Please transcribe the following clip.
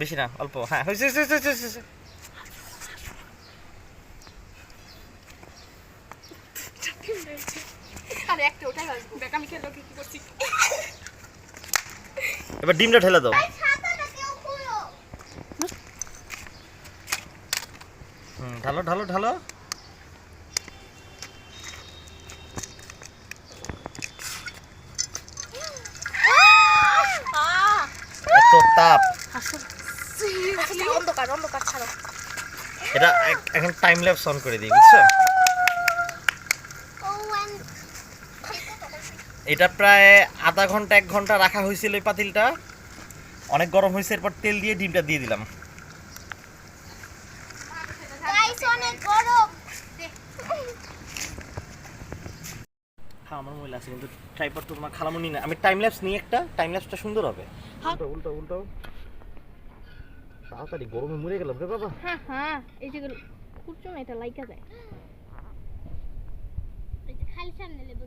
বেশি না অল্প। হ্যাঁ হয়েছে হয়েছে, হয়েছে, হয়েছে, হয়েছে। আরে একটা ওটাই আসব দেখ আমি খেলো কি কি করছি। এবার ডিমটা ঢেলে দাও। হুম ঢালো ঢালো ঢালো। এত তাপ। আসলে অন্ধকার অন্ধকার ছাড়ো। এটা এখন টাইম ল্যাপস অন করে দিই বুঝছ? এটা প্রায় আধা ঘণ্টা এক ঘণ্টা রাখা হয়েছিল এই পাতিলটা। অনেক গরম হয়েছে এরপর তেল দিয়ে ডিমটা দিয়ে দিলাম। হ্যাঁ আমার মহিলা আছে কিন্তু ট্রাইপড তো তোমার খালামুনি না। আমি টাইম ল্যাপস নিই একটা টাইম ল্যাপসটা সুন্দর হবে। উল্টো উল্টো উল্টো। তাড়াতাড়ি গরমে মরে গেলাম রে বাবা। হ্যাঁ হ্যাঁ এই যে খুঁজছো না এটা লাইকা যায়। এই যে খালি সামনে লেবু